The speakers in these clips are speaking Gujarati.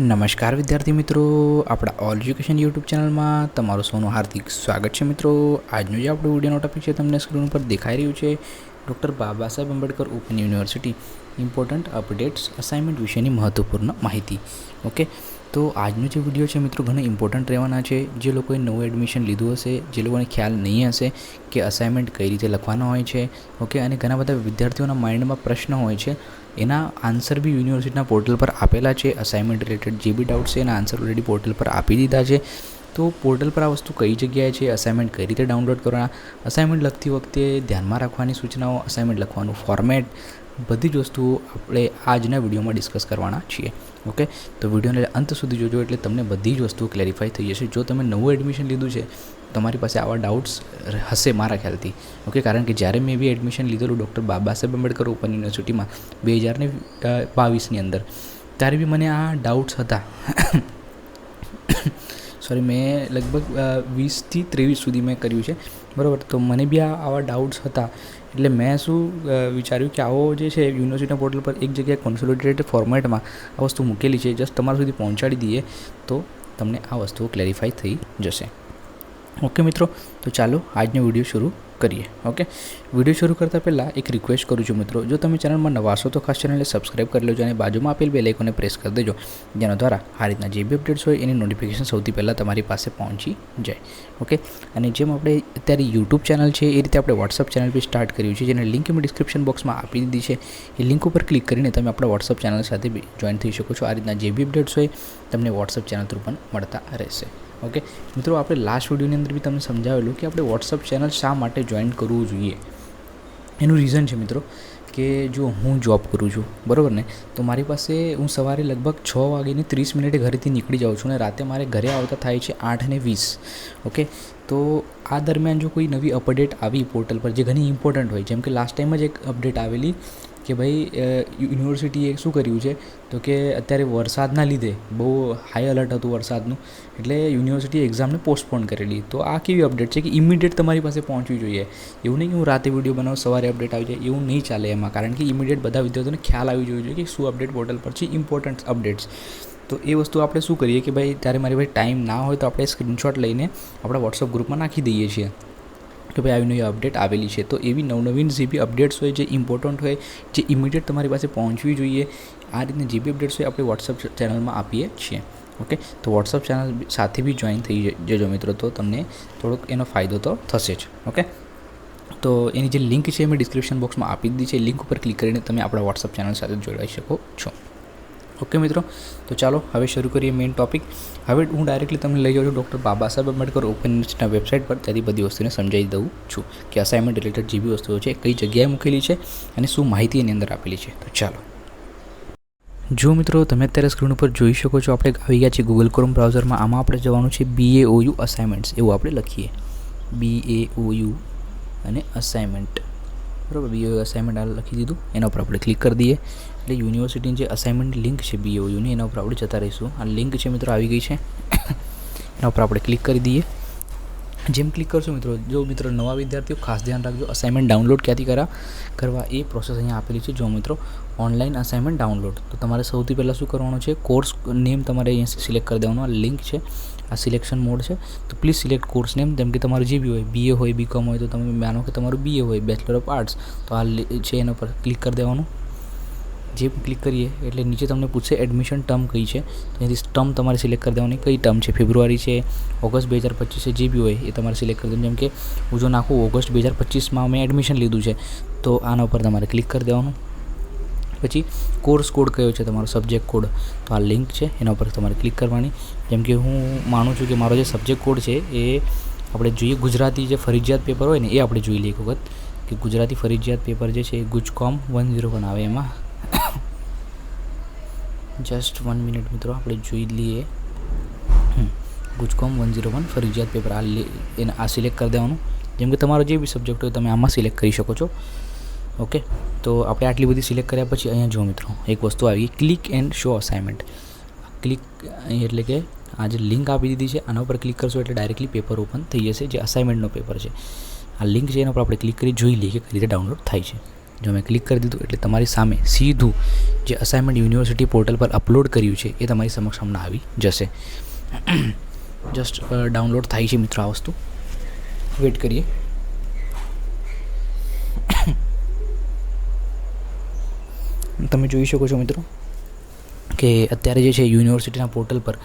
નમસ્કાર વિદ્યાર્થી મિત્રો, આપણા ઓલ એજ્યુકેશન યુટ્યુબ ચેનલમાં તમારું સૌનું હાર્દિક સ્વાગત છે મિત્રો. આજનો જે આપણો વિડીયોનો ટોપિક છે, તમને સ્ક્રીન ઉપર દેખાઈ રહ્યું છે doctor Baba Saheb Ambedkar open university important updates assignment વિશેની મહત્વપૂર્ણ માહિતી. ઓકે તો આજનો જે વીડિયો છે મિત્રો, ઘણો ઇમ્પોર્ટન્ટ રહેવાના છે. જે લોકોએ નવું એડમિશન લીધું હશે, જે લોકોને ખ્યાલ નહીં હશે કે અસાઇનમેન્ટ કઈ રીતે લખવાના હોય છે. ઓકે અને ઘણા બધા વિદ્યાર્થીઓના માઇન્ડમાં પ્રશ્ન હોય છે એના આન્સર બી યુનિવર્સિટીના પોર્ટલ પર આપેલા છે અસાઇનમેન્ટ રિલેટેડ જે બી ડાઉટ છે એના આન્સર ઓલરેડી પોર્ટલ પર આપી દીધા છે. તો પોર્ટલ પર આ વસ્તુ કઈ જગ્યાએ છે અસાઇનમેન્ટ કઈ રીતે ડાઉનલોડ કરવાના અસાઇનમેન્ટ લખતી વખતે ધ્યાનમાં રાખવાની સૂચનાઓ અસાઇનમેન્ટ લખવાનું ફોર્મેટ બધી જ વસ્તુઓ આપણે આજના વિડીયોમાં ડિસ્કસ કરવાના છીએ. ઓકે તો વિડીયોને અંત સુધી જોજો એટલે તમને બધી જ વસ્તુઓ ક્લેરિફાઈ થઈ જશે. જો તમે નવું એડમિશન લીધું છે તમારી પાસે આવા ડાઉટ્સ હશે મારા ખ્યાલથી. ઓકે કારણ કે જ્યારે મેં બી એડમિશન લીધેલું ડૉક્ટર બાબા સાહેબ આંબેડકર ઓપન યુનિવર્સિટીમાં બે હજારને બાવીસની અંદર, ત્યારે બી મને આ ડાઉટ્સ હતા. સોરી મેં લગભગ વીસથી ત્રેવીસ સુધી મેં કર્યું છે. બરાબર, તો મને બી આ, આવા ડાઉટ્સ હતા. એટલે મેં શું વિચાર્યું કે આવો જે છે યુનિવર્સિટીના પોર્ટલ પર એક જગ્યાએ કોન્સોલિડેટેડ ફોર્મેટમાં આ વસ્તુ મૂકેલી છે. જસ્ટ તમારા સુધી પહોંચાડી દઈએ તો તમને આ વસ્તુઓ ક્લેરિફાઈ થઈ જશે. ઓકે મિત્રો, તો ચાલો આજનો વીડિયો શરૂ કરીએ. ઓકે? વીડિયો શરૂ કરતાં પહેલાં એક રિક્વેસ્ટ કરું છું મિત્રો. જો તમે ચેનલમાં નવા છો તો ખાસ ચેનલને સબસ્ક્રાઇબ કરી લેજો અને બાજુમાં આપેલ બે લાઇકોને પ્રેસ કરી દેજો. જેના દ્વારા આ રીતના જે બી અપડેટ્સ હોય એની નોટિફિકેશન સૌથી પહેલાં તમારી પાસે પહોંચી જાય. ઓકે? અને જેમ આપણે અત્યારે યુટ્યુબ ચેનલ છે, એ રીતે આપણે વોટ્સઅપ ચેનલ બી સ્ટાર્ટ કર્યું છે, જેને લિંક મેં ડિસ્ક્રિપ્શન બોક્સમાં આપી દીધી છે. એ લિંક ઉપર ક્લિક કરીને તમે આપણા વોટ્સઅપ ચેનલ સાથે જોઈન થઈ શકો છો. આ રીતના જે બી અપડેટ્સ હોય તમને વોટ્સઅપ ચેનલ થ્રુ પણ મળતા રહેશે. ઓકે? મિત્રો, આપણે લાસ્ટ વિડીયોની અંદર બી તમને સમજાવેલું કે આપણે વોટ્સઅપ ચેનલ શા માટે જોઈન કરવું જોઈએ? એનું રીઝન છે મિત્રો, કે જો હું જોબ કરું છું, બરાબર ને? તો મારી પાસે હું સવારે લગભગ છ વાગીને ત્રીસ મિનિટે ઘરેથી નીકળી જાઉં છું અને રાતે મારે ઘરે આવતા થાય છે આઠ અને વીસ, ઓકે? તો આ દરમિયાન જો કોઈ નવી અપડેટ આવી પોર્ટલ પર, જે ઘણી ઇમ્પોર્ટન્ટ હોય, જેમ કે લાસ્ટ ટાઈમ જ એક અપડેટ આવેલી કે ભાઈ યુનિવર્સિટીએ શું કર્યું છે? તો કે અત્યારે વરસાદના લીધે, બહુ હાઈ અલર્ટ હતું વરસાદનું, એટલે યુનિવર્સિટી એક્ઝામને પોસ્ટપોન કરેલી તો આ કેવી અપડેટ છે કે ઇમિડિયેટ તમારી પાસે પહોંચવી જોઈએ. એવું નહીં કે હું રાતે વીડિયો બનાવું, સવારે અપડેટ આવી જાય, એવું નહીં ચાલે એમાં. કારણ કે ઇમિડિયેટ બધા વિદ્યાર્થીઓને ખ્યાલ આવી જોઈએ કે શું અપડેટ પોર્ટલ પર છે ઇમ્પોર્ટન્ટ અપડેટ્સ તો એ વસ્તુ આપણે શું કરીએ કે ભાઈ, ત્યારે મારી ભાઈ ટાઈમ ના હોય તો આપણે સ્ક્રીનશોટ લઈને આપણા વોટ્સઅપ ગ્રુપમાં નાખી દઈએ છીએ. કે ભાઈ આવી નવી અપડેટ આવેલી છે. તો એવી નવનવીન જે બી અપડેટ્સ હોય, જે ઇમ્પોર્ટન્ટ હોય, જે ઇમિડિયેટ તમારી પાસે પહોંચવી જોઈએ, આ રીતની જે બી અપડેટ્સ હોય આપણે વોટ્સઅપ ચેનલમાં આપીએ છીએ. ઓકે તો વોટ્સઅપ ચેનલ સાથે બી જોઈન થઈ જજો મિત્રો, તો તમને થોડોક એનો ફાયદો તો થશે જ. ઓકે તો એની જે લિંક છે મેં ડિસ્ક્રિપ્શન બોક્સમાં આપી દીધી છે. લિંક ઉપર ક્લિક કરીને તમે આપણા વોટ્સઅપ ચેનલ સાથે જોડાઈ શકો છો. ઓકે મિત્રો, તો ચાલો હવે શરૂ કરીએ મેઇન ટોપિક હવે હું ડાયરેક્ટલી તમને લઈ જાઉં છું ડૉક્ટર બાબા સાહેબ આંબેડકર ઓપન યુનિવર્સિટીના વેબસાઇટ પર. ત્યાંથી બધી વસ્તુને સમજાવી દઉં છું કે અસાઇનમેન્ટ રિલેટેડ જે બી વસ્તુઓ છે, કઈ જગ્યાએ મૂકેલી છે અને શું માહિતી એની અંદર આપેલી છે. તો ચાલો. જો મિત્રો, તમે અત્યારે સ્ક્રીન ઉપર જોઈ શકો છો, આપણે આવી ગયા છીએ ગૂગલ ક્રોમ બ્રાઉઝરમાં આમાં આપણે જવાનું છે બી એ ઓયુ અસાઇનમેન્ટ્સ એવું આપણે લખીએ. બી એ ઓયુ અને અસાઇનમેન્ટ બરાબર? બી ઓયુ અસાઇનમેન્ટ આ લખી દીધું. એના ઉપર આપણે ક્લિક કરી દઈએ. એટલે યુનિવર્સિટીની જે અસાઇનમેન્ટ લિંક છે બી ઓયુની એના ઉપર આપણે જતા રહીશું. આ લિંક છે મિત્રો આવી ગઈ છે. એના ઉપર આપણે ક્લિક કરી દઈએ. જેમ ક્લિક કરશો મિત્રો, જો મિત્રો નવા વિદ્યાર્થીઓ, ખાસ ધ્યાન રાખજો અસાઇનમેન્ટ ડાઉનલોડ ક્યાંથી કરા? કરવા એ પ્રોસેસ અહીંયા આપેલી છે. જો મિત્રો ઓનલાઈન અસાઇનમેન્ટ ડાઉનલોડ તો તમારે સૌથી પહેલાં શું કરવાનું છે? કોર્સ નેમ તમારે અહીંયા સિલેક્ટ કરી દેવાનું. આ લિંક છે. આ સિલેક્શન મોડ છે. તો પ્લીઝ સિલેક્ટ કોર્સ નેમ જેમ કે તમારું જે બી હોય બીએ હોય બીકોમ હોય, તો તમે માનો કે તમારું બીએ હોય બેચલર ઓફ આર્ટ્સ તો આ છે એના પર ક્લિક કરી દેવાનું. જે ક્લિક કરીએ એટલે નીચે તમને પૂછશે એડમિશન ટર્મ કઈ છે. ત્યાંથી ટર્મ તમારે સિલેક્ટ કરી દેવાની કઈ ટર્મ છે. ફેબ્રુઆરી છે, ઓગસ્ટ બે હજાર પચીસ છે, જે બી હોય એ તમારે સિલેક્ટ કરી દેવાનું. જેમ કે હું જો નાખું ઓગસ્ટ બે હજાર પચીસમાં મેં એડમિશન લીધું છે, તો આના ઉપર તમારે ક્લિક કરી દેવાનું. પછી કોર્સ કોડ કયો છે તમારો? સબ્જેક્ટ કોડ તો આ લિંક છે, એના ઉપર તમારે ક્લિક કરવાની. જેમ કે હું માનું છું કે મારો જે સબ્જેક્ટ કોડ છે એ આપણે જોઈએ ગુજરાતી જે ફરજિયાત પેપર હોય ને, એ આપણે જોઈ લઈએ એક વખત. કે ગુજરાતી ફરજિયાત પેપર જે છે એ ગુજકોમ વન ઝીરો વન આવે એમાં. જસ્ટ વન મિનિટ મિત્રો, આપણે જોઈ લઈએ. ગુજકોમ વન ઝીરો વન ફરજિયાત પેપર આ એને આ સિલેક્ટ કરી દેવાનું. જેમ કે તમારો જે બી સબ્જેક્ટ હોય તમે આમાં સિલેક્ટ કરી શકો છો. ઓકે તો આપણે આટલી બધી સિલેક્ટ કર્યા પછી અહીંયા જો મિત્રો, એક વસ્તુ આવી click and show assignment click એટલે કે આ જે લિંક આપી દીધી છે, આના ઉપર ક્લિક કરશો એટલે ડાયરેક્ટલી પેપર ઓપન થઈ જશે, જે અસાઇનમેન્ટનો પેપર છે. આ લિંક છે એના પર આપણે ક્લિક કરી જોઈ લઈએ કે કઈ રીતે ડાઉનલોડ થાય છે. જો મેં ક્લિક કરી દીધું એટલે તમારી સામે સીધું જે અસાઇનમેન્ટ યુનિવર્સિટી પોર્ટલ પર અપલોડ કર્યું છે એ તમારી સમક્ષ હમણાં આવી જશે. જસ્ટ ડાઉનલોડ થાય છે મિત્રો આ વસ્તુ. વેટ કરીએ. તમે જોઈ શકો છો મિત્રો કે અત્યારે જે છે યુનિવર્સિટીના પોર્ટલ પર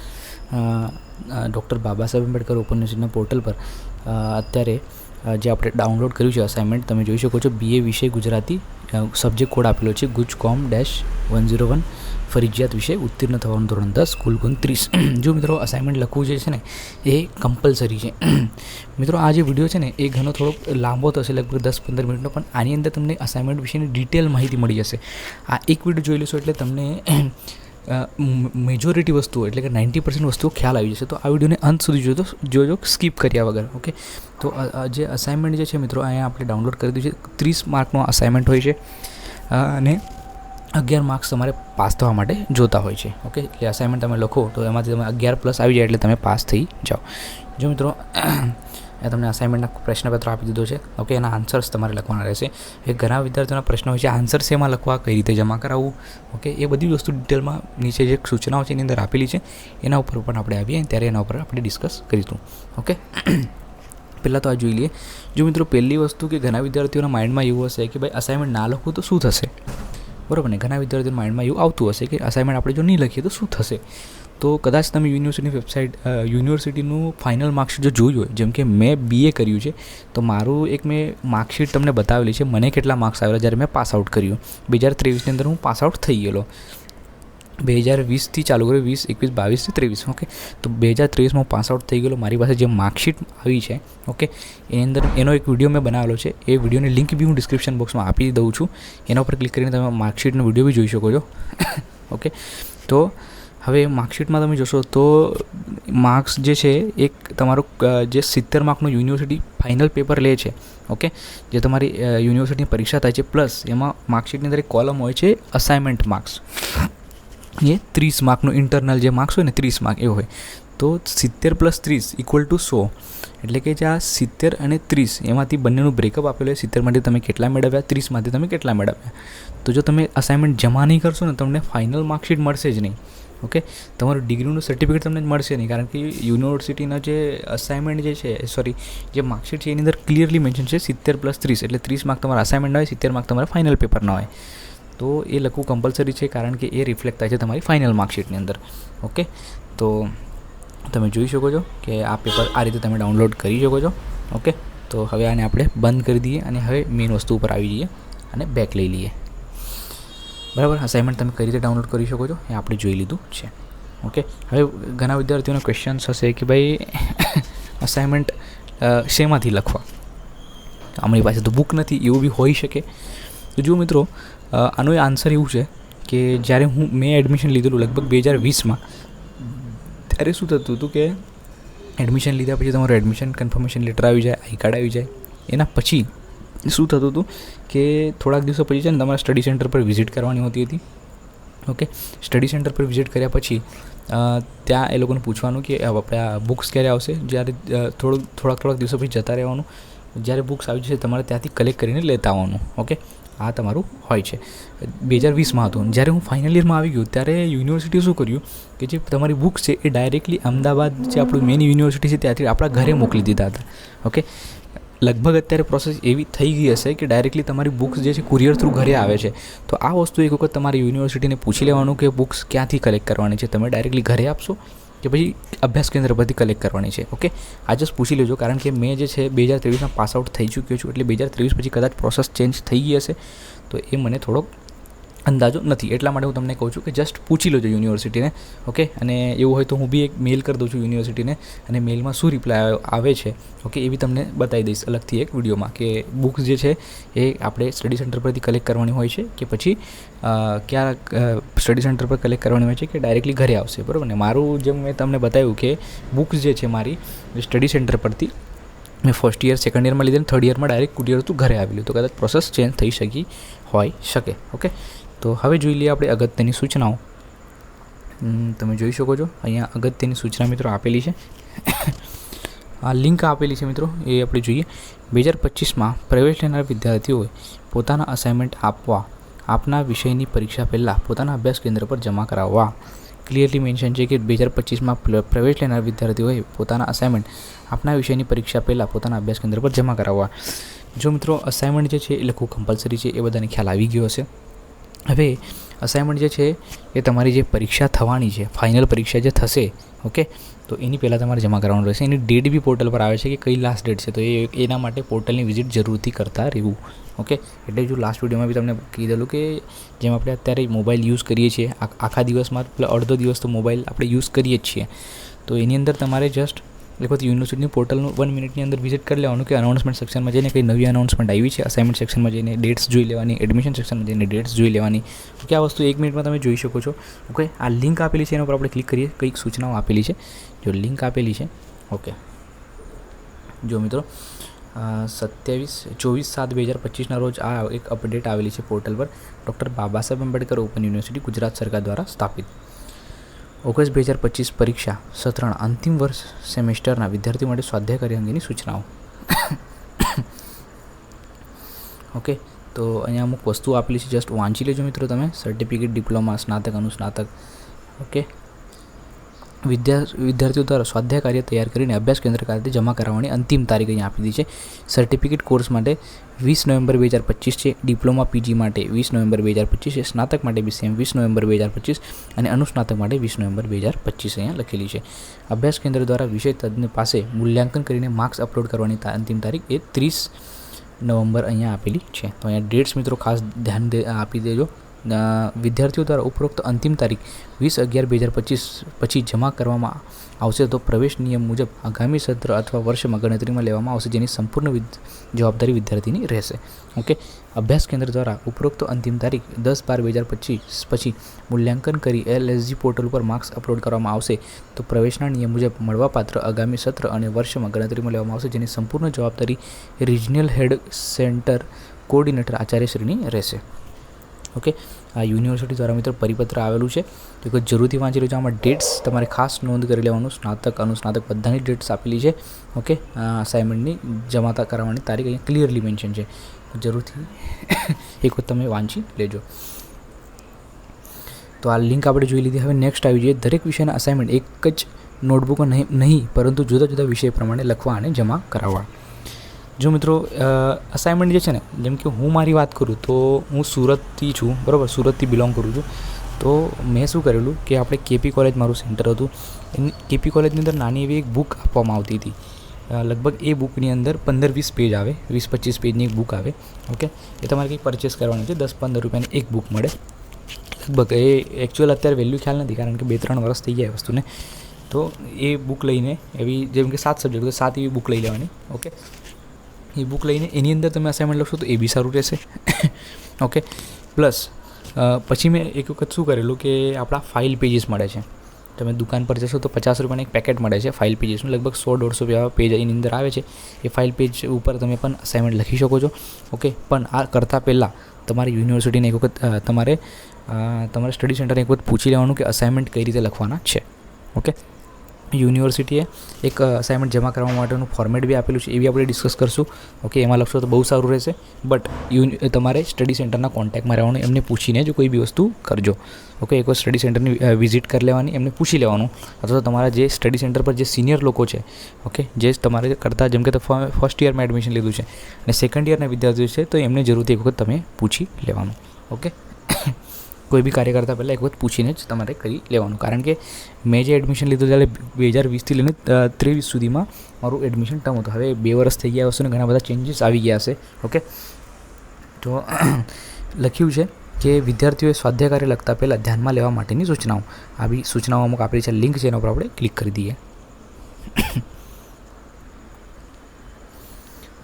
ડૉક્ટર બાબા સાહેબ આંબેડકર ઓપન યુનિવર્સિટીના પોર્ટલ પર અત્યારે જે આપણે ડાઉનલોડ કર્યું છે અસાઇનમેન્ટ તમે જોઈ શકો છો બીએ વિષય ગુજરાતી સબ્જેક્ટ કોડ આપેલો છે ગુજ કોમ ડેશ વન ઝીરો વન ફરજિયાત વિષય, ઉત્તીર્ણ થવાનું ધોરણ દસ, કુલ ગુણ ત્રીસ. જો મિત્રો અસાઇનમેન્ટ લખવું જે છે ને, એ કમ્પલસરી છે. મિત્રો આ જે વીડિયો છે ને, એ ઘણો થોડોક લાંબો થશે લગભગ દસ પંદર મિનિટનો, પણ આની અંદર તમને અસાઇનમેન્ટ વિશેની ડિટેલ માહિતી મળી જશે. આ એક વીડિયો જોઈ લેશો એટલે તમને મેજોરિટી વસ્તુઓ, એટલે કે નાઇન્ટી પર્સન્ટ વસ્તુઓ ખ્યાલ આવી જશે. તો આ વિડીયોને અંત સુધી જોજો જોજો સ્કીપ કર્યા વગર ઓકે તો જે અસાઇનમેન્ટ જે છે મિત્રો, અહીંયા આપણે ડાઉનલોડ કરી દીધું છે. ત્રીસ માર્કનો અસાઇનમેન્ટ હોય છે. અને અગિયાર માર્ક્સ તમારે પાસ થવા માટે જોતા હોય છે ઓકે એટલે અસાઇનમેન્ટ તમે લખો તો એમાંથી તમે અગિયાર પ્લસ આવી જાય એટલે તમે પાસ થઈ જાઓ. જો મિત્રો એ તમને અસાઇનમેન્ટના પ્રશ્નપત્ર આપી દીધો છે. ઓકે એના આન્સર્સ તમારે લખવાના રહેશે. એ ઘણા વિદ્યાર્થીઓના પ્રશ્નો હોય છે. આન્સર્સ એમાં લખવા કઈ રીતે જમા કરાવવું? ઓકે, એ બધી વસ્તુ ડિટેલમાં નીચે જે સૂચનાઓ છે એની અંદર આપેલી છે. એના ઉપર પણ આપણે આવીએ ત્યારે એના ઉપર આપણે ડિસ્કસ કરીશું. ઓકે? પહેલાં તો આ જોઈ લઈએ. જો મિત્રો પહેલી વસ્તુ કે ઘણા વિદ્યાર્થીઓના માઇન્ડમાં એવું હશે કે ભાઈ અસાઇનમેન્ટ ના લખું તો શું થશે? બરાબર ને? ઘણા વિદ્યાર્થીઓના માઇન્ડમાં એવું આવતું હશે કે અસાઇનમેન્ટ આપણે જો નહીં લખીએ તો શું થશે? તો કદાચ તમે યુનિવર્સિટીની વેબસાઇટ યુનિવર્સિટીનું ફાઇનલ માર્કશીટ જો જોયું હોય, જેમ કે મેં બીએ કર્યું છે, તો મારું એક મેં માર્કશીટ તમને બતાવેલી છે, મને કેટલા માર્ક્સ આવેલા જ્યારે મેં પાસ આઉટ કર્યું. બે હજાર ત્રેવીસની અંદર હું પાસ આઉટ થઈ ગયેલો. બે હજાર વીસથી ચાલુ કર્યું, વીસ, એકવીસ, બાવીસથી ત્રેવીસ ઓકે તો બે હજાર ત્રેવીસમાં પાસ આઉટ થઈ ગયેલો, મારી પાસે જે માર્કશીટ આવી છે ઓકે એની અંદર એનો એક વીડિયો મેં બનાવેલો છે, એ વિડીયોની લિંક બી હું ડિસ્ક્રિપ્શન બોક્સમાં આપી દઉં છું. એના ઉપર ક્લિક કરીને તમે માર્કશીટનો વીડિયો બી જોઈ શકો છો ઓકે તો હવે માર્કશીટમાં તમે જોશો તો માર્ક્સ જે છે, એક તમારું જે સિત્તેર માર્કનું યુનિવર્સિટી ફાઇનલ પેપર લે છે ઓકે જે તમારી યુનિવર્સિટીની પરીક્ષા થાય છે પ્લસ એમાં માર્કશીટની અંદર એક કોલમ હોય છે અસાઇનમેન્ટ માર્ક્સ એ ત્રીસ માર્કનું ઇન્ટરનલ જે માર્ક્સ હોય ને, ત્રીસ માર્ક એવું હોય. તો સિત્તેર પ્લસ ત્રીસ ઇક્વલ ટુ સો. એટલે કે જે આ સિત્તેર અને ત્રીસ એમાંથી બંનેનું બ્રેકઅપ આપેલું હોય સિત્તેરમાંથી તમે કેટલા મેળવ્યા ત્રીસમાંથી તમે કેટલા મેળવ્યા. તો જો તમે અસાઇનમેન્ટ જમા નહીં કરશો ને, તમને ફાઇનલ માર્કશીટ મળશે જ નહીં. ઓકે? તમારું ડિગ્રીનું સર્ટિફિકેટ તમને મળશે નહીં, કારણ કે યુનિવર્સિટીના જે અસાઇનમેન્ટ જે છે સોરી જે માર્કશીટ છે, એની અંદર ક્લિયરલી મેન્શન છે સિત્તેર પ્લસ ત્રીસ, એટલે ત્રીસ માર્ક તમારા અસાઇનમેન્ટ હોય, સિત્તેર માર્ક તમારા ફાઇનલ પેપરના હોય. તો એ લખવું કમ્પલસરી છે, કારણ કે એ રિફ્લેક્ટ થાય છે તમારી ફાઇનલ માર્કશીટની અંદર. ઓકે? તો તમે જોઈ શકો છો કે આ પેપર આ રીતે તમે ડાઉનલોડ કરી શકો છો. ઓકે? તો હવે આને આપણે બંધ કરી દઈએ અને હવે મેઇન વસ્તુ ઉપર આવી જઈએ અને બેક લઈ લઈએ. બરાબર? અસાઇનમેન્ટ તમે કઈ રીતે ડાઉનલોડ કરી શકો છો એ આપણે જોઈ લીધું છે. ઓકે હવે ઘણા વિદ્યાર્થીઓને ક્વેશ્ચન્સ હશે કે ભાઈ અસાઇનમેન્ટ શેમાંથી લખવા? અમારી પાસે તો બુક નથી, એવું બી હોઈ શકે. તો જુઓ મિત્રો આનો આન્સર એવું છે કે જ્યારે હું મેં એડમિશન લીધેલું લગભગ બે હજાર વીસમાં, ત્યારે શું થતું હતું કે એડમિશન લીધા પછી તમારું એડમિશન કન્ફર્મેશન લેટર આવી જાય આઈ કાર્ડ આવી જાય. એના પછી શું થતું હતું કે થોડાક દિવસો પછી છે ને તમારે સ્ટડી સેન્ટર પર વિઝિટ કરવાની હોતી હતી. ઓકે? સ્ટડી સેન્ટર પર વિઝિટ કર્યા પછી ત્યાં એ લોકોને પૂછવાનું કે આપણે આ બુક્સ ક્યારે આવશે? જ્યારે થોડું, થોડાક થોડાક દિવસો પછી જતા રહેવાનું. જ્યારે બુક્સ આવી જશે, તમારે ત્યાંથી કલેક્ટ કરીને લેતા આવવાનું. ઓકે? આ તમારું હોય છે. બે હજાર વીસમાં હતું. જ્યારે હું ફાઇનલ યરમાં આવી ગયો, ત્યારે યુનિવર્સિટી શું કર્યું કે જે તમારી બુક્સ છે, એ ડાયરેક્ટલી અમદાવાદ જે આપણું મેઇન યુનિવર્સિટી છે, ત્યાંથી આપણા ઘરે મોકલી દીધા હતા. ઓકે? લગભગ અત્યારે પ્રોસેસ એવી થઈ ગઈ હશે કે ડાયરેક્ટલી તમારી બુક્સ જે છે કુરિયર થ્રુ ઘરે આવે છે. તો આ વસ્તુ એક વખત તમારી યુનિવર્સિટીને પૂછી લેવાનું કે બુક્સ ક્યાંથી કલેક્ટ કરવાની છે. તમે ડાયરેક્ટલી ઘરે આપશો કે પછી અભ્યાસ કેન્દ્ર પરથી કલેક્ટ કરવાની છે. ઓકે આ જસ્ટ પૂછી લેજો. કારણ કે મેં જે છે બે હજાર ત્રેવીસમાં પાસ આઉટ થઈ ચૂક્યો છું. એટલે બે હજાર ત્રેવીસ પછી કદાચ પ્રોસેસ ચેન્જ થઈ ગઈ હશે. તો એ મને થોડોક અંદાજો નથી. એટલા માટે હું તમને કહું છું કે જસ્ટ પૂછી લેજો યુનિવર્સિટીને ઓકે અને એવું હોય તો હું બી એક મેલ કરી દઉં છું યુનિવર્સિટીને અને મેલમાં શું રિપ્લાય આવે છે ઓકે એ બી તમને બતાવી દઈશ અલગથી એક વિડીયોમાં કે બુક્સ જે છે એ આપણે સ્ટડી સેન્ટર પરથી કલેક્ટ કરવાની હોય છે કે પછી ક્યાં સ્ટડી સેન્ટર પર કલેક્ટ કરવાની હોય છે કે ડાયરેક્ટલી ઘરે આવશે, બરાબર? ને મારું જેમ મેં તમને બતાવ્યું કે બુક્સ જે છે મારી સ્ટડી સેન્ટર પરથી મેં ફર્સ્ટ યર સેકન્ડ યરમાં લીધે થર્ડ યરમાં ડાયરેક્ટ કુરિયર હતું ઘરે આવેલું તો કદાચ પ્રોસેસ ચેન્જ થઈ શકી, હોય શકે ઓકે તો હવે જોઈ લઈએ આપણે અગત્યની સૂચનાઓ. તમે જોઈ શકો છો, અહીંયા અગત્યની સૂચના મિત્રો આપેલી છે. આ લિંક આપેલી છે મિત્રો, એ આપણે જોઈએ. બે હજાર પચીસમાં પ્રવેશ લેનાર વિદ્યાર્થીઓએ પોતાના અસાઇનમેન્ટ આપવા, આપના વિષયની પરીક્ષા પહેલાં પોતાના અભ્યાસ કેન્દ્ર પર જમા કરાવવા. ક્લિયરલી મેન્શન છે કે બે હજાર પચીસમાં પ્રવેશ લેનાર વિદ્યાર્થીઓએ પોતાના અસાઇનમેન્ટ આપના વિષયની પરીક્ષા પહેલાં પોતાના અભ્યાસ કેન્દ્ર પર જમા કરાવવા. જો મિત્રો અસાઇનમેન્ટ જે છે એ લખવું કમ્પલસરી છે, એ બધાને ખ્યાલ આવી ગયો હશે. હવે અસાઇનમેન્ટ જે છે એ તમારી જે પરીક્ષા થવાની છે ફાઇનલ પરીક્ષા જે થશે ઓકે તો એની પહેલાં તમારે જમા કરાવવાનું રહેશે. એની ડેટ બી પોર્ટલ પર આવે છે કે કઈ લાસ્ટ ડેટ છે. તો એ એના માટે પોર્ટલની વિઝિટ જરૂરથી કરતા રહેવું ઓકે એટલે જો લાસ્ટ વિડીયોમાં બી તમને કીધેલું કે જેમ આપણે અત્યારે મોબાઈલ યુઝ કરીએ છીએ આખા દિવસમાં અડધો દિવસ તો મોબાઈલ આપણે યુઝ કરીએ જ છીએ. તો એની અંદર તમારે જસ્ટ એક વખત યુનિવર્સિટીની પોર્ટલનું વન મિનિટની અંદર વિઝિટ કરી લેવાનું કે અનાઉન્સમેન્ટ સેક્શનમાં જઈને કંઈ નવી અનાઉન્સમેન્ટ આવી છે અસાઇનમેન્ટ સેક્શનમાં જઈને ડેટ્સ જોઈ લેવાની એડમિશન સેક્શનમાં જઈને ડેટ્સ જોઈ લેવાની. ઓકે આ વસ્તુ એક મિનિટમાં તમે જોઈ શકો છો. ઓકે આ લિંક આપેલી છે એના પર આપણે ક્લિક કરીએ, કંઈક સૂચનાઓ આપેલી છે. જો લિંક આપેલી છે ઓકે જો મિત્રો સત્યાવીસ, ચોવીસ સાત બે હજાર પચીસના રોજ આ એક અપડેટ આવેલી છે પોર્ટલ પર. Doctor Baba Saheb Ambedkar open university Gujarat સરકાર દ્વારા સ્થાપિત. ઓગસ્ટ બે હજાર પચીસ પરીક્ષા સત્રણ અંતિમ વર્ષ સેમેસ્ટરના વિદ્યાર્થીઓ માટે સ્વાધ્યાય કાર્ય અંગેની સૂચનાઓ. ઓકે, તો અહીંયા અમુક વસ્તુ આપેલી છે. જસ્ટ વાંચી લેજો મિત્રો તમે. સર્ટિફિકેટ ડિપ્લોમા સ્નાતક, અનુસ્નાતક. ઓકે? વિદ્યા, વિદ્યાર્થીઓ દ્વારા સ્વાધ્યાય કાર્ય તૈયાર કરીને અભ્યાસ કેન્દ્ર ખાતે જમા કરાવવાની અંતિમ તારીખ અહીંયા આપી દીધી છે. સર્ટિફિકેટ કોર્સ માટે વીસ નવેમ્બર બે હજાર પચીસ છે. ડિપ્લોમા પીજી માટે વીસ નવેમ્બર બે હજાર પચીસ છે. સ્નાતક માટે બી સેમ વીસ નવેમ્બર બે હજાર પચીસ અને અનુસ્નાતક માટે વીસ નવેમ્બર બે હજાર પચીસ અહીંયા લખેલી છે. અભ્યાસ કેન્દ્ર દ્વારા વિષય તજ્ઞ પાસે મૂલ્યાંકન કરીને માર્ક્સ અપલોડ કરવાની અંતિમ તારીખ એ ત્રીસ નવેમ્બર અહીંયા આપેલી છે. તો અહીંયા ડેટ્સ મિત્રો ખાસ ધ્યાન આપી દેજો. વિદ્યાર્થીઓ દ્વારા ઉપરોક્ત અંતિમ તારીખ વીસ અગિયાર બે હજાર પચીસ પછી જમા કરવામાં આવશે તો પ્રવેશ નિયમ મુજબ આગામી સત્ર અથવા વર્ષમાં ગણતરીમાં લેવામાં આવશે જેની સંપૂર્ણ જવાબદારી વિદ્યાર્થીની રહેશે. ઓકે? અભ્યાસ કેન્દ્ર દ્વારા ઉપરોક્ત અંતિમ તારીખ દસ બાર બે હજાર પચીસ પછી મૂલ્યાંકન કરી એલએસજી પોર્ટલ પર માર્ક્સ અપલોડ કરવામાં આવશે તો પ્રવેશના નિયમ મુજબ મળવાપાત્ર આગામી સત્ર અને વર્ષમાં ગણતરીમાં લેવામાં આવશે જેની સંપૂર્ણ જવાબદારી રિજનલ હેડ સેન્ટર કોઓર્ડિનેટર આચાર્યશ્રીની રહેશે. ઓકે? આ યુનિવર્સિટી દ્વારા મિત્રો પરિપત્ર આવેલું છે. તો એક જરૂરથી વાંચી લેજો. આમાં ડેટ્સ તમારે ખાસ નોંધ કરી લેવાનું. સ્નાતક, અનુસ્નાતક બધાની ડેટ્સ આપેલી છે. ઓકે? અસાઇનમેન્ટની જમા કરાવવાની તારીખ અહીંયા ક્લિયરલી મેન્શન છે. જરૂરથી એક વખત તમે વાંચી લેજો. તો આ લિંક આપણે જોઈ લીધી. હવે નેક્સ્ટ આવી જઈએ. દરેક વિષયના અસાઇનમેન્ટ એક જ નોટબુક નહીં નહીં, પરંતુ જુદા જુદા વિષય પ્રમાણે લખવા અને જમા કરાવવા. જો મિત્રો અસાઇનમેન્ટ જે છે ને, જેમ કે હું મારી વાત કરું તો હું સુરતથી છું, બરાબર? સુરતથી બિલોંગ કરું છું. તો મેં શું કરેલું કે આપણે કેપી કોલેજ મારું સેન્ટર હતું. એની, કેપી કોલેજની અંદર નાની એવી એક બુક આપવામાં આવતી હતી. લગભગ એ બુકની અંદર પંદર વીસ પેજ આવે વીસ પચીસ પેજની એક બુક આવે, ઓકે? એ તમારે કંઈક પરચેસ કરવાની છે દસ પંદર રૂપિયાની એક બુક મળે. લગભગ એ એકચ્યુઅલ અત્યારે વેલ્યુ ખ્યાલ નથી, કારણ કે બે ત્રણ વર્ષ થઈ ગયા વસ્તુને. તો એ બુક લઈને એવી, જેમ કે સાત સબ્જેક્ટ સાત એવી બુક લઈ લેવાની, ઓકે? એ બુક લઈને એની અંદર તમે અસાઇનમેન્ટ લખશો તો એ બી સારું રહેશે. ઓકે પ્લસ પછી મેં એક વખત શું કરેલું કે આપણા ફાઇલ પેજીસ મળે છે. તમે દુકાન પર જશો તો પચાસ રૂપિયાનું એક પેકેટ મળે છે ફાઇલ પેજીસનું લગભગ સો, દોઢસો જેવા પેજ એની અંદર આવે છે. એ ફાઇલ પેજ ઉપર તમે પણ અસાઇનમેન્ટ લખી શકો છો. ઓકે પણ આ કરતાં પહેલાં તમારે યુનિવર્સિટીને એક વખત તમારે તમારે સ્ટડી સેન્ટરને એક વખત પૂછી લેવાનું કે અસાઇનમેન્ટ કઈ રીતે લખવાના છે. ઓકે યુનિવર્સિટીએ એક અસાઇનમેન્ટ જમા કરવા માટેનું ફોર્મેટ બી આપેલું છે, એ બી આપણે ડિસ્કસ કરશું. ઓકે એમાં લખશો તો બહુ સારું રહેશે બટ તમારે સ્ટડી સેન્ટરના કોન્ટેક્ટમાં રહેવાનું, એમને પૂછીને જો કોઈ બી વસ્તુ કરજો. ઓકે એક સ્ટડી સેન્ટરની વિઝિટ કરી લેવાની, એમને પૂછી લેવાનું. અથવા તો તમારા જે સ્ટડી સેન્ટર પર જે સિનિયર લોકો છે ઓકે જે તમારે કરતાં, જેમ કે ફર્સ્ટ યરમાં એડમિશન લીધું છે, અને સેકન્ડ યરના વિદ્યાર્થીઓ છે, તો એમને જરૂરથી એક વખત તમે પૂછી લેવાનું. ઓકે કોઈ બી કાર્ય કરતાં પહેલાં એક વખત પૂછીને જ તમારે કરી લેવાનું. કારણ કે મેં જે એડમિશન લીધું ત્યારે બે હજાર વીસથી લઈને ત્રેવીસ સુધીમાં મારું એડમિશન ટર્મ હતું. હવે બે વર્ષ થઈ ગયા વસ્તુને ઘણા બધા ચેન્જીસ આવી ગયા હશે. ઓકે તો લખ્યું છે કે વિદ્યાર્થીઓએ સ્વાધ્યાય કાર્ય લખતા પહેલાં ધ્યાનમાં લેવા માટેની સૂચનાઓ. આવી સૂચનાઓ અમુક આપેલી છે. લિંક છે, એના ઉપર આપણે ક્લિક કરી દઈએ.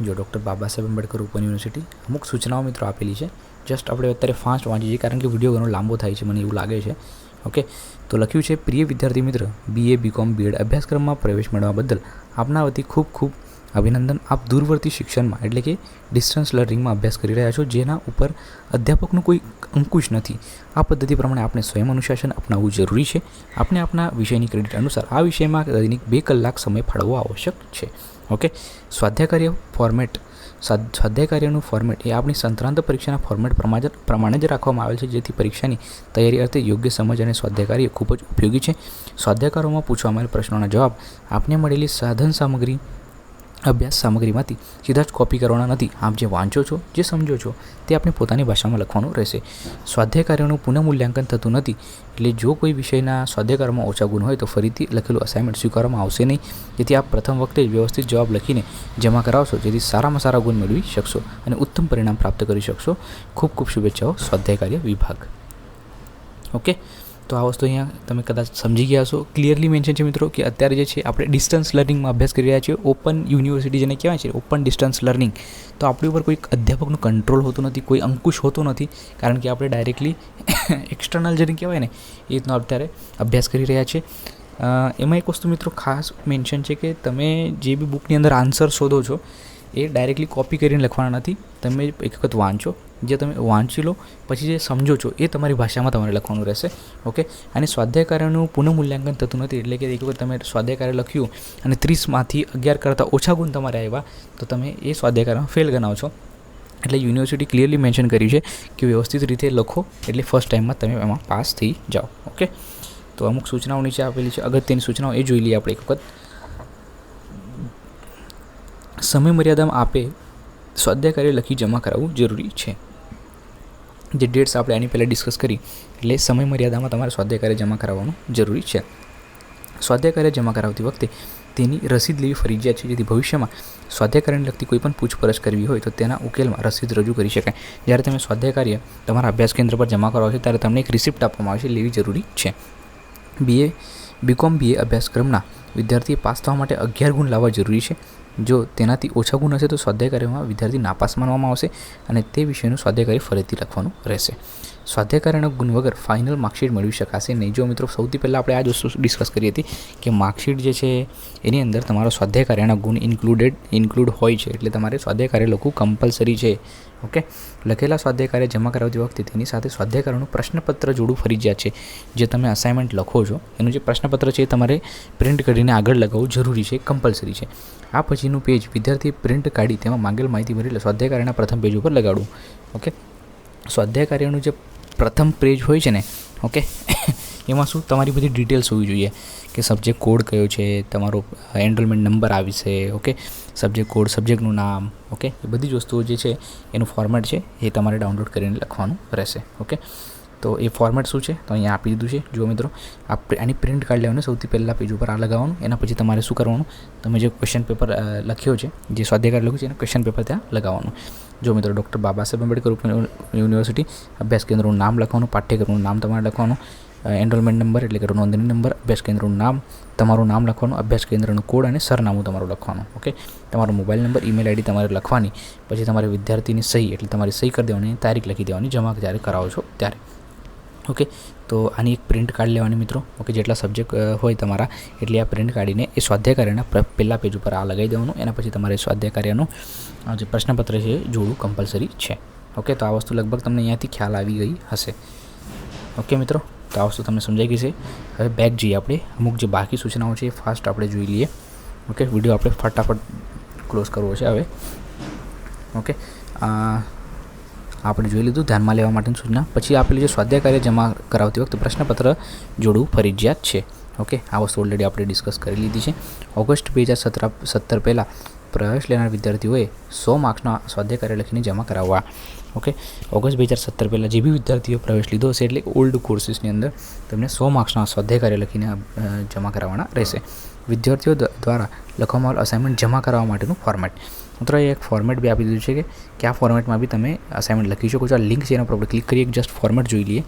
જો doctor Baba Saheb Ambedkar open university અમુક સૂચનાઓ મિત્રો આપેલી છે. જસ્ટ આપણે અત્યારે ફાસ્ટ વાંચીએ કારણ કે વીડિયો ઘણો લાંબો થાય છે મને એવું લાગે છે. ઓકે તો લખ્યું છે, પ્રિય વિદ્યાર્થી મિત્ર બીએ બીકોમ બીએડ અભ્યાસક્રમમાં પ્રવેશ મેળવવા બદલ આપના વતી ખૂબ ખૂબ અભિનંદન. આપ દૂરવર્તી શિક્ષણમાં, એટલે કે ડિસ્ટન્સ લર્નિંગમાં અભ્યાસ કરી રહ્યા છો, જેના ઉપર અધ્યાપકનું કોઈ અંકુશ નથી. આ પદ્ધતિ પ્રમાણે આપણે સ્વયં અનુશાસન અપનાવવું જરૂરી છે. આપણે આપણા વિષયની ક્રેડિટ અનુસાર આ વિષયમાં દૈનિક બે કલાક સમય ફાળવવો આવશ્યક છે. ઓકે? સ્વાધ્યાય કાર્ય ફોર્મેટ સ્વાધ- સ્વાધ્યાય કાર્યનું ફોર્મેટ એ આપણી સંક્રાંત પરીક્ષાના ફોર્મેટ પ્રમાણે પ્રમાણે જ રાખવામાં આવેલ છે, જેથી પરીક્ષાની તૈયારી અર્થે યોગ્ય સમજ અને સ્વાધ્યાય કાર્ય ખૂબ જ ઉપયોગી છે. સ્વાધ્યાયકારોમાં પૂછવામાં આવેલ પ્રશ્નોના જવાબ, આપને મળેલી સાધન સામગ્રી અભ્યાસ સામગ્રીમાંથી સીધા જ કોપી કરવાના નથી. આપ જે વાંચો છો, જે સમજો છો, તે આપણે પોતાની ભાષામાં લખવાનું રહેશે. સ્વાધ્યાય કાર્યનું પુનઃમૂલ્યાંકન થતું નથી, એટલે જો કોઈ વિષયના સ્વાધ્યાયકારમાં ઓછા ગુણ હોય તો ફરીથી લખેલું અસાઇનમેન્ટ સ્વીકારવામાં આવશે નહીં. જેથી આપ પ્રથમ વખતે વ્યવસ્થિત જવાબ લખીને જમા કરાવશો, જેથી સારામાં સારા ગુણ મેળવી શકશો અને ઉત્તમ પરિણામ પ્રાપ્ત કરી શકશો. ખૂબ ખૂબ શુભેચ્છાઓ સ્વાધ્યાય કાર્ય વિભાગ. ઓકે? તો આ વસ્તુ અહીંયા તમે કદાચ સમજી ગયા હશો. ક્લિયરલી મેન્શન છે મિત્રો કે અત્યારે જે છે, આપણે ડિસ્ટન્સ લર્નિંગમાં અભ્યાસ કરી રહ્યા છીએ. ઓપન યુનિવર્સિટી જેને કહેવાય છે ઓપન ડિસ્ટન્સ લર્નિંગ તો આપણી ઉપર કોઈ અધ્યાપકનું કંટ્રોલ હોતું નથી, કોઈ અંકુશ હોતો નથી, કારણ કે આપણે ડાયરેક્ટલી એક્સટર્નલ જેને કહેવાય ને, એ રીતનો અત્યારે અભ્યાસ કરી રહ્યા છીએ. એમાં એક વસ્તુ મિત્રો ખાસ મેન્શન છે કે તમે જે બી બુકની અંદર આન્સર શોધો છો, એ ડાયરેક્ટલી કોપી કરીને લખવાના નથી. તમે એક વખત વાંચો. જે તમે વાંચી લો, પછી જે સમજો છો, એ તમારી ભાષામાં તમારે લખવાનું રહેશે. ઓકે અને સ્વાધ્યાય કાર્યનું પુનઃમૂલ્યાંકન થતું નથી, એટલે કે એક વખત તમે સ્વાધ્યાય કાર્ય લખ્યું અને ત્રીસમાંથી અગિયાર કરતાં ઓછા ગુણ તમારે આવ્યા, તો તમે એ સ્વાધ્યાય કાર્યમાં ફેલ ગણાવો છો. એટલે યુનિવર્સિટી ક્લિયરલી મેન્શન કર્યું છે કે વ્યવસ્થિત રીતે લખો, એટલે ફર્સ્ટ ટાઈમમાં તમે એમાં પાસ થઈ જાઓ. ઓકે તો અમુક સૂચનાઓ નીચે આપેલી છે, અગત્યની સૂચનાઓ એ જોઈ લઈએ આપણે એક વખત. સમય મર્યાદામાં આપે સ્વાધ્યાય કાર્ય લખી જમા કરાવવું જરૂરી છે. જે ડેટ્સ આપણે આની પહેલાં ડિસ્કસ કરી, એટલે સમય મર્યાદામાં તમારે સ્વાધ્યાય કાર્ય જમા કરાવવાનું જરૂરી છે. સ્વાધ્યાય કાર્ય જમા કરાવતી વખતે તેની રસીદ લેવી ફરજિયાત છે. જેથી ભવિષ્યમાં સ્વાધ્યાય કાર્યને લગતી કોઈ પણ પૂછપરછ કરવી હોય તો તેના ઉકેલમાં રસીદ રજૂ કરી શકાય. જ્યારે તમે સ્વાધ્યાય કાર્ય તમારા અભ્યાસ કેન્દ્ર પર જમા કરાવો છો, ત્યારે તમને એક રિસિપ્ટ આપવામાં આવે છે લેવી જરૂરી છે. બીએ બીકોમ બીએ અભ્યાસક્રમના વિદ્યાર્થીએ પાસ થવા માટે અગિયાર ગુણ લાવવા જરૂરી છે. જો તેનાથી ઓછા ગુણ હશે તો સ્વાધ્યાય કાર્યમાં વિદ્યાર્થી નાપાસ માનવામાં આવશે અને તે વિષયનું સ્વાધ્યાય કાર્ય ફરીથી લખવાનું રહેશે. સ્વાધ્યાય કાર્યના ગુણ વગર ફાઇનલ માર્કશીટ મેળવી શકાશે નહીં. જો મિત્રો, સૌથી પહેલાં આપણે આ જ વસ્તુ ડિસ્કસ કરી હતી કે માર્કશીટ જે છે, એની અંદર તમારો સ્વાધ્યાય કાર્યના ગુણ ઇન્ક્લુડેડ ઇન્ક્લુડ હોય છે. એટલે તમારે સ્વાધ્યાય કાર્ય લખવું કમ્પલસરી છે. ઓકે? લખેલા સ્વાધ્યાય કાર્ય જમા કરાવતી વખતે તેની સાથે સ્વાધ્યાય કાર્યનું પ્રશ્નપત્ર જોડવું ફરજિયાત છે. જે તમે અસાઇનમેન્ટ લખો છો, એનું જે પ્રશ્નપત્ર છે એ તમારે પ્રિન્ટ કરીને આગળ લગાવવું જરૂરી છે કમ્પલસરી છે. આ પછીનું પેજ વિદ્યાર્થી પ્રિન્ટ કાઢી તેમાં માંગેલ માહિતી ભરેલા સ્વાધ્યાય કાર્યના પ્રથમ પેજ ઉપર લગાડવું. ઓકે? સ્વાધ્યાય કાર્યનું જે પ્રથમ પેજ હોય છે ને, ઓકે? એમાં શું તમારી બધી ડિટેલ્સ હોવી જોઈએ. કે સબ્જેક્ટ કોડ કયો છે, તમારો એનરોલમેન્ટ નંબર આવશે ઓકે? સબ્જેક્ટ કોડ સબ્જેક્ટનું નામ ઓકે એ બધી જ વસ્તુઓ જે છે, એનું ફોર્મેટ છે, એ તમારે ડાઉનલોડ કરીને લખવાનું રહેશે ઓકે તો એ ફોર્મેટ શું છે? તો અહીંયા આપી દીધું છે. જુઓ મિત્રો, આ આની પ્રિન્ટ કાઢી લેવાનું સૌથી પહેલાં પેજ ઉપર આ લગાવવાનું, એના પછી તમારે શું કરવાનું? તમે જે ક્વેશ્ચન પેપર લખ્યો છે, જે સ્વાધ્યાય લખ્યું છે, એનું ક્વેશ્ચન પેપર ત્યાં લગાવવાનું. જો મિત્રો ડૉક્ટર બાબા સાહેબ આંબેડકર યુનિવર્સિટી અભ્યાસ કેન્દ્રનું નામ લખવાનું, પાઠ્યક્રમનું નામ તમારે લખવાનું એનરોલમેન્ટ નંબર એટલે કે નોંધણી નંબર અભ્યાસ કેન્દ્રનું નામ, તમારું નામ લખવાનું, અભ્યાસ કેન્દ્રનું કોડ અને સરનામું તમારું લખવાનું ઓકે તમારો મોબાઈલ નંબર ઈમેલ આઈડી તમારે લખવાની, પછી તમારે વિદ્યાર્થીની સહી, એટલે તમારી સહી કરી દેવાની તારીખ લખી દેવાની, જમા જ્યારે કરાવો છો ત્યારે ઓકે તો આની એક પ્રિન્ટ કાઢી લેવાની મિત્રો ઓકે જેટલા સબ્જેક્ટ હોય તમારા, એટલે આ પ્રિન્ટ કાઢીને એ સ્વાધ્યાય કાર્યના પહેલાં પેજ ઉપર આ લગાવી દેવાનું, એના પછી તમારે સ્વાધ્યાય કાર્યનું જે પ્રશ્નપત્ર છે એ જોડવું કમ્પલસરી છે ઓકે તો આ વસ્તુ લગભગ તમને અહીંયાથી ખ્યાલ આવી ગઈ હશે ઓકે મિત્રો? તો આ વસ્તુ તમને સમજાઈ ગઈ છે. હવે બેક જઈએ આપણે. અમુક જે બાકી સૂચનાઓ છે એ ફાસ્ટ આપણે જોઈ લઈએ. ઓકે વીડિયો આપણે ફટાફટ ક્લોઝ કરવો છે હવે. ઓકે આપણે જોઈ લીધું ધ્યાનમાં લેવા માટેની સૂચના. પછી આપેલી જે સ્વાધ્યાય કાર્ય જમા કરાવતી વખતે પ્રશ્નપત્ર જોડવું ફરજિયાત છે. ઓકે આ વસ્તુ ઓલરેડી આપણે ડિસ્કસ કરી લીધી છે. ઓગસ્ટ બે હજાર સત્તર સત્તર પહેલાં પ્રવેશ લેનાર વિદ્યાર્થીઓએ સો માર્ક્સના સ્વાધ્યાય કાર્ય લખીને જમા કરાવવા. ઓકે ઓગસ્ટ બે હજાર સત્તર પહેલાં જે બી વિદ્યાર્થીઓ પ્રવેશ લીધો હશે, એટલે ઓલ્ડ કોર્સીસની અંદર તમને સો માર્ક્સના સ્વાધ્યાય કાર્ય લખીને જમા કરાવવાના રહેશે. વિદ્યાર્થીઓ દ્વારા લખવામાં આવેલ અસાઇનમેન્ટ જમા કરાવવા માટેનું ફોર્મેટ મિત્રો એક ફોર્મેટ બી આપી દીધું છે કે કે આ ફોર્મેટમાં બી તમે અસાઇનમેન્ટ લખી શકો છો. આ લિંક છે એના પર આપણે ક્લિક કરીએ જસ્ટ ફોર્મેટ જોઈ લઈએ.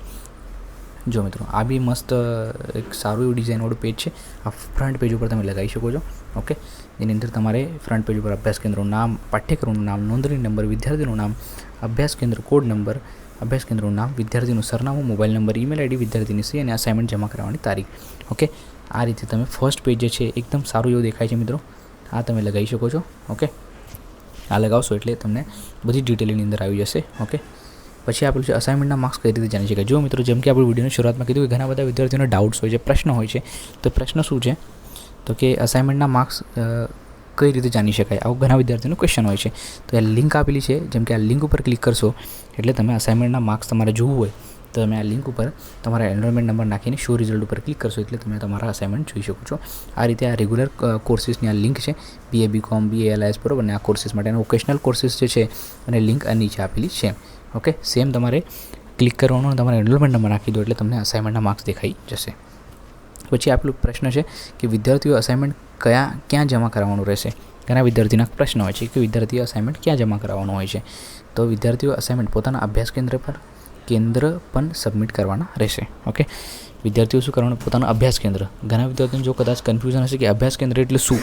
જો મિત્રો, આ બી મસ્ત એક સારું એવું ડિઝાઇનવાળું પેજ છે. આ ફ્રન્ટ પેજ ઉપર તમે લગાવી શકો છો. ઓકે એની અંદર તમારે ફ્રન્ટ પેજ ઉપર અભ્યાસ કેન્દ્રનું નામ, પાઠ્યક્રમનું નામ, નોંધણી નંબર વિદ્યાર્થીનું નામ અભ્યાસ કેન્દ્ર કોડ નંબર અભ્યાસ કેન્દ્રનું નામ, વિદ્યાર્થીનું સરનામું મોબાઈલ નંબર ઈમેલ આઈડી વિદ્યાર્થીની સી અને અસાઇનમેન્ટ જમા કરાવવાની તારીખ. ઓકે આ રીતે તમે ફર્સ્ટ પેજ જે છે, એકદમ સારું એવું દેખાય છે મિત્રો. આ તમે લગાવી શકો છો. ઓકે આ લગાવશો એટલે તમને બધી ડિટેલની અંદર આવી જશે. ઓકે પછી આપેલું છે અસાઇનમેન્ટના માર્ક્સ કઈ રીતે જાણી શકાય જો મિત્રો, જેમ કે આપણે વિડીયોની શરૂઆતમાં કીધું કે ઘણા બધા વિદ્યાર્થીઓને ડાઉટ્સ હોય છે, પ્રશ્ન હોય છે, તો પ્રશ્ન શું છે? તો કે અસાઇનમેન્ટના માર્ક્સ કઈ રીતે જાણી શકાય? આવું ઘણા વિદ્યાર્થીઓનો ક્વેશ્ચન હોય છે. તો આ લિંક આપેલી છે. જેમ કે આ લિંક ઉપર ક્લિક કરશો, એટલે તમે અસાઇનમેન્ટના માર્ક્સ તમારે જોવું હોય, તો તમે આ લિંક ઉપર તમારા એનરોલમેન્ટ નંબર નાખીને શો રિઝલ્ટ ઉપર ક્લિક કરશો, એટલે તમે તમારા અસાઇનમેન્ટ જોઈ શકો છો. આ રીતે આ રેગ્યુલર કોર્સિસની આ લિંક છે. બીએ બી કોમ બીએ એલઆઈએસ બરોબર? અને આ કોર્સિસ માટે વોકેશનલ કોર્સિસ જે છે, અને લિંક આ નીચે આપેલી છે. ઓકે સેમ તમારે ક્લિક કરવાનો તમારા એનરોલમેન્ટ નંબર નાખી દો, એટલે તમને અસાઇનમેન્ટના માર્ક્સ દેખાઈ જશે. પછી આપેલું પ્રશ્ન છે કે વિદ્યાર્થીઓ અસાઇનમેન્ટ કયા, ક્યાં જમા કરાવવાનું રહેશે? ઘણા વિદ્યાર્થીના પ્રશ્ન હોય છે કે વિદ્યાર્થીઓ અસાઇનમેન્ટ ક્યાં જમા કરાવવાનું હોય છે? તો વિદ્યાર્થીઓ અસાઇનમેન્ટ પોતાના અભ્યાસ કેન્દ્ર પર, કેન્દ્ર પણ સબમિટ કરવાના રહેશે. ઓકે વિદ્યાર્થીઓ શું કરવાનું? પોતાનું અભ્યાસ કેન્દ્ર. ઘણા વિદ્યાર્થીઓને જો કદાચ કન્ફ્યુઝન હશે કે અભ્યાસ કેન્દ્ર એટલે શું?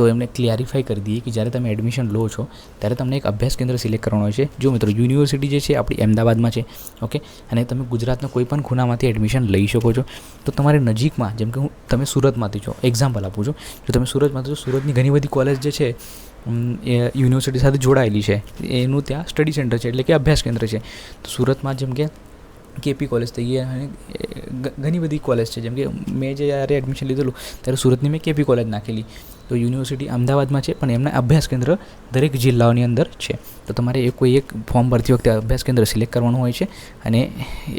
તો એમને ક્લેરિફાઈ કરી દઈએ કે જ્યારે તમે એડમિશન લો છો, ત્યારે તમને એક અભ્યાસ કેન્દ્ર સિલેક્ટ કરવાનો છે. જો મિત્રો યુનિવર્સિટી જે છે, આપણી અમદાવાદમાં છે ઓકે અને તમે ગુજરાતના કોઈ પણ ખૂણામાંથી એડમિશન લઈ શકો છો. તો તમારી નજીકમાં, જેમ કે હું, તમે સુરતમાંથી છો એક્ઝામ્પલ આપું છું. જો તમે સુરતમાંથી છો, સુરતની ઘણી બધી કોલેજ જે છે એ યુનિવર્સિટી સાથે જોડાયેલી છે. એનું ત્યાં સ્ટડી સેન્ટર છે, એટલે કે અભ્યાસ કેન્દ્ર છે. તો સુરતમાં જેમ કે કેપી કોલેજ થઈ ગઈ અને ઘણી બધી કોલેજ છે. જેમ કે મેં જ્યારે એડમિશન લીધેલું, ત્યારે સુરતની મેં કેપી કોલેજ નાખેલી. તો યુનિવર્સિટી અમદાવાદમાં છે, પણ એમના અભ્યાસ કેન્દ્ર દરેક જિલ્લાઓની અંદર છે. તો તમારે એ કોઈ એક ફોર્મ ભરતી વખતે અભ્યાસ કેન્દ્ર સિલેક્ટ કરવાનું હોય છે અને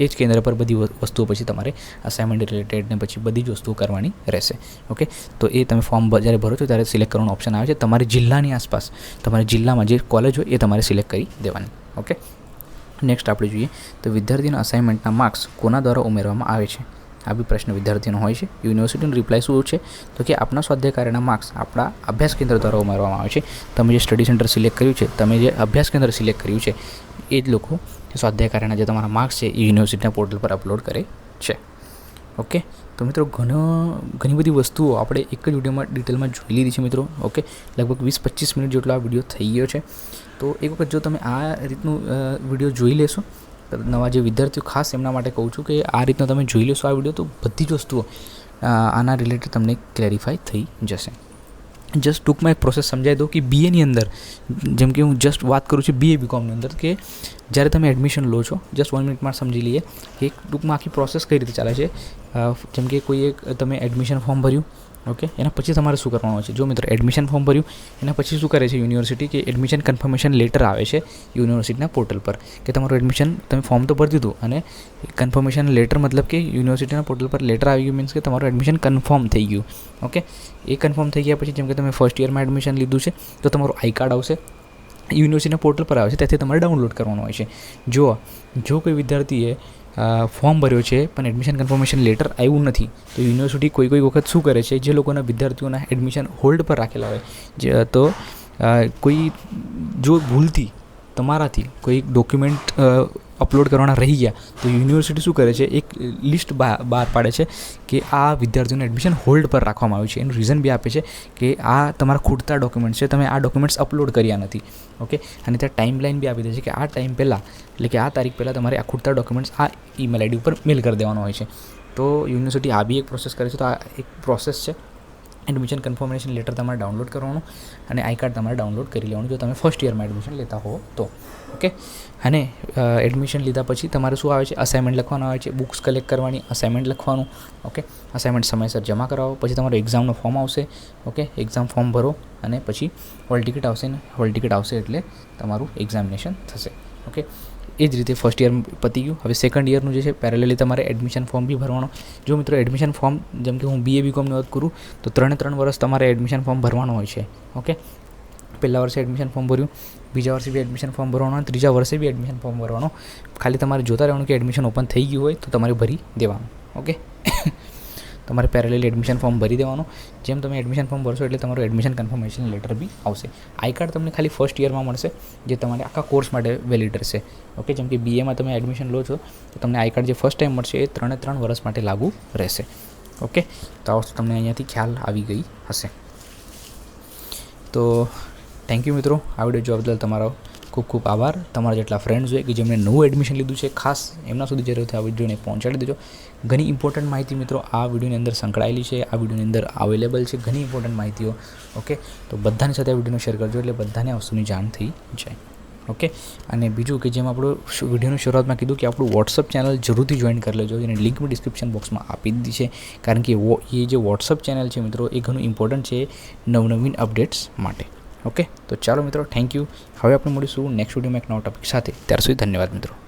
એ જ કેન્દ્ર પર બધી વસ્તુઓ પછી તમારે અસાઇનમેન્ટ રિલેટેડ ને પછી બધી જ વસ્તુઓ કરવાની રહેશે. ઓકે? તો એ તમે ફોર્મ જ્યારે ભરો છો ત્યારે સિલેક્ટ કરવાનો ઓપ્શન આવે છે. તમારી જિલ્લાની આસપાસ, તમારી જિલ્લામાં જે કોલેજ હોય એ તમારે સિલેક્ટ કરી દેવાની. ઓકે? નેક્સ્ટ આપણે જોઈએ તો વિદ્યાર્થીના અસાઇનમેન્ટના માર્ક્સ કોના દ્વારા ઉમેરવામાં આવે છે? આ બી પ્રશ્ન વિદ્યાર્થીનો હોય છે. યુનિવર્સિટીનો રિપ્લાય શું છે? તો કે આપણા સ્વાધ્યાય કાર્યના માર્ક્સ આપણા અભ્યાસ કેન્દ્ર દ્વારા ઉમેરવામાં આવે છે. તમે જે સ્ટડી સેન્ટર સિલેક્ટ કર્યું છે, તમે જે અભ્યાસ કેન્દ્ર સિલેક્ટ કર્યું છે, એ જ લોકો સ્વાધ્યાય કાર્યના જે તમારા માર્ક્સ છે, એ યુનિવર્સિટીના પોર્ટલ પર અપલોડ કરે છે. ઓકે તો મિત્રો ઘણો, ઘણી બધી વસ્તુઓ આપણે એક જ વિડીયોમાં ડિટેલમાં જોઈ લીધી છે મિત્રો. ઓકે લગભગ વીસ પચીસ મિનિટ જેટલો આ વીડિયો થઈ ગયો છે. તો એક વખત જો તમે આ રીતનું વીડિયો જોઈ લેશો નવા જે વિદ્યાર્થીઓ ખાસ એમના માટે કહું છું કે આ રીતના તમે જોઈ લેશો આ વીડિયો, તો બધી જ વસ્તુઓ આના રિલેટેડ તમને ક્લેરિફાઈ થઈ જશે. જસ્ટ ટૂંકમાં એક પ્રોસેસ સમજાવી દઉં કે બીએની અંદર, જેમ કે હું જસ્ટ વાત કરું છું બીએ બીકોમની અંદર, કે જ્યારે તમે એડમિશન લો છો જસ્ટ વન મિનિટમાં સમજી લઈએ કે ટૂંકમાં આખી પ્રોસેસ કઈ રીતે ચાલે છે? જેમ કે કોઈ એક તમે એડમિશન ફોર્મ ભર્યું ઓકે? એના પછી તમારે શું કરવાનું છે? જો મિત્રો એડમિશન ફોર્મ ભર્યું, એના પછી શું કરે છે યુનિવર્સિટી કે એડમિશન કન્ફર્મેશન લેટર આવે છે યુનિવર્સિટીના પોર્ટલ પર? કે તમારું એડમિશન તમે ફોર્મ તો ભરી દીધું અને કન્ફર્મેશન લેટર મતલબ કે યુનિવર્સિટીના પોર્ટલ પર લેટર આવી ગયું મીન્સ કે તમારું એડમિશન કન્ફર્મ થઈ ગયું. ઓકે? એ કન્ફર્મ થઈ ગયા પછી જેમ કે તમે ફર્સ્ટ યરમાં એડમિશન લીધું છે, તો તમારું આઈ કાર્ડ આવશે. યુનિવર્સિટીના પોર્ટલ પર આવે છે ત્યાંથી તમારે ડાઉનલોડ કરવાનું હોય છે. જો જો કોઈ વિદ્યાર્થીએ ફોર્મ ભર્યો છે, પણ એડમિશન કન્ફર્મેશન લેટર આવ્યું નથી. તો યુનિવર્સિટી કોઈ કોઈ વખત શું કરે છે? જે લોકોના વિદ્યાર્થીઓના એડમિશન હોલ્ડ પર રાખેલા હોય. જે તો કોઈ જો ભૂલથી તમારાથી કોઈ ડોક્યુમેન્ટ અપલોડ કરવાના રહી ગયા. તો યુનિવર્સિટી શું કરે છે? એક લિસ્ટ બહાર પાડે છે કે આ વિદ્યાર્થીઓનું એડમિશન હોલ્ડ પર રાખવામાં આવ્યું છે. એનું રીઝન બી આપે છે કે આ તમારા ખૂટતા ડોક્યુમેન્ટ્સ છે. તમે આ ડોક્યુમેન્ટ્સ અપલોડ કર્યા નથી. ઓકે અને ત્યાં ટાઈમ લાઈન બી આપી દે છે કે આ ટાઈમ પહેલાં, એટલે કે આ તારીખ પહેલાં તમારે આ ખૂટતા ડોક્યુમેન્ટ્સ આ ઈમેલ આઈડી ઉપર મેલ કરી દેવાનો હોય છે. તો યુનિવર્સિટી આ બી એક પ્રોસેસ કરે છે. તો આ એક પ્રોસેસ છે. એડમિશન કન્ફર્મેશન લેટર તમારે ડાઉનલોડ કરવાનું અને આઈ કાર્ડ તમારે ડાઉનલોડ કરી લેવાનું. જો તમે ફર્સ્ટ યરમાં એડમિશન લેતા હો તો. ઓકે? અને એડમિશન લીધા પછી તમારે શું આવે છે? અસાઇનમેન્ટ લખવાનું આવે છે બુક્સ કલેક્ટ કરવાની અસાઇનમેન્ટ લખવાનું, ઓકે? અસાઇનમેન્ટ સમયસર જમા કરાવો, પછી તમારું એક્ઝામનું ફોર્મ આવશે, ઓકે? એક્ઝામ ફોર્મ ભરો અને પછી હોલ ટિકિટ આવશે ને હોલ ટિકિટ આવશે એટલે તમારું એક્ઝામિનેશન થશે, ઓકે? એ જ રીતે ફર્સ્ટ યર પતી ગયું. હવે સેકન્ડ યરનું જે છે પેરેલલી તમારે એડમિશન ફોર્મ બી ભરવાનો. જો મિત્રો એડમિશન ફોર્મ જેમ કે હું બીએ બીકોમની વાત કરું, તો ત્રણે ત્રણ વર્ષ તમારે એડમિશન ફોર્મ ભરવાનું હોય છે, ઓકે? પહેલા વર્ષે એડમિશન ફોર્મ ભર્યું બીજા વર્ષે બી એડમિશન ફોર્મ ભરવાનું અને ત્રીજા વર્ષે બી એડમિશન ફોર્મ ભરવાનું. ખાલી તમારે જોતા રહેવાનું કે એડમિશન ઓપન થઈ ગયું હોય તો તમારે ભરી દેવાનું ઓકે તમારે પેરેલલી એડમિશન ફોર્મ ભરી દેવાનું. જેમ તમે એડમિશન ફોર્મ ભરશો એટલે તમારું એડમિશન કન્ફર્મેશન લેટર બી આવશે. આઈ કાર્ડ તમને ખાલી ફર્સ્ટ યરમાં મળશે, જે તમારે આખા કોર્સ માટે વેલિડ રહેશે ઓકે જેમ કે બીએમાં તમે એડમિશન લો છો, તો તમને આઈ કાર્ડ જે ફર્સ્ટ ટાઈમ મળશે એ ત્રણે ત્રણ વર્ષ માટે લાગુ રહેશે ઓકે તો આ વસ્તુ તમને અહીંયાથી ખ્યાલ આવી ગઈ હશે. તો થેન્ક યુ મિત્રો. આ વીડિયો જોવા બદલ તમારો ખૂબ ખૂબ આભાર. તમારા જેટલા ફ્રેન્ડ્સ હોય કે જેમણે નવું એડમિશન લીધું છે, ખાસ એમના સુધી જરૂરથી આ વિડીયોને પહોંચાડી દેજો. ઘણી ઇમ્પોર્ટન્ટ માહિતી મિત્રો આ વિડીયોની અંદર સંકળાયેલી છે. આ વિડીયોની અંદર અવેલેબલ છે ઘણી ઇમ્પોર્ટન્ટ માહિતીઓ. ઓકે તો બધાની સાથે આ વિડીયોને શેર કરજો એટલે બધાને આ વસ્તુની જાણ થઈ જાય. ઓકે અને બીજું કે જેમ આપણું વિડીયોની શરૂઆતમાં કીધું કે આપણું વોટ્સઅપ ચેનલ જરૂરથી જોઈન કરી લેજો. એની લિંક મેં ડિસ્ક્રિપ્શન બોક્સમાં આપી દીધી છે. કારણ કે એ જે વોટ્સઅપ ચેનલ છે મિત્રો, એ ઘણું ઇમ્પોર્ટન્ટ છે નવનવીન અપડેટ્સ માટે. ઓકે? તો ચાલો મિત્રો થેન્ક યુ હવે આપણે મળીશું નેક્સ્ટ વિડીયોમાં એક નવા ટોપિક સાથે. ત્યાર સુધી ધન્યવાદ મિત્રો.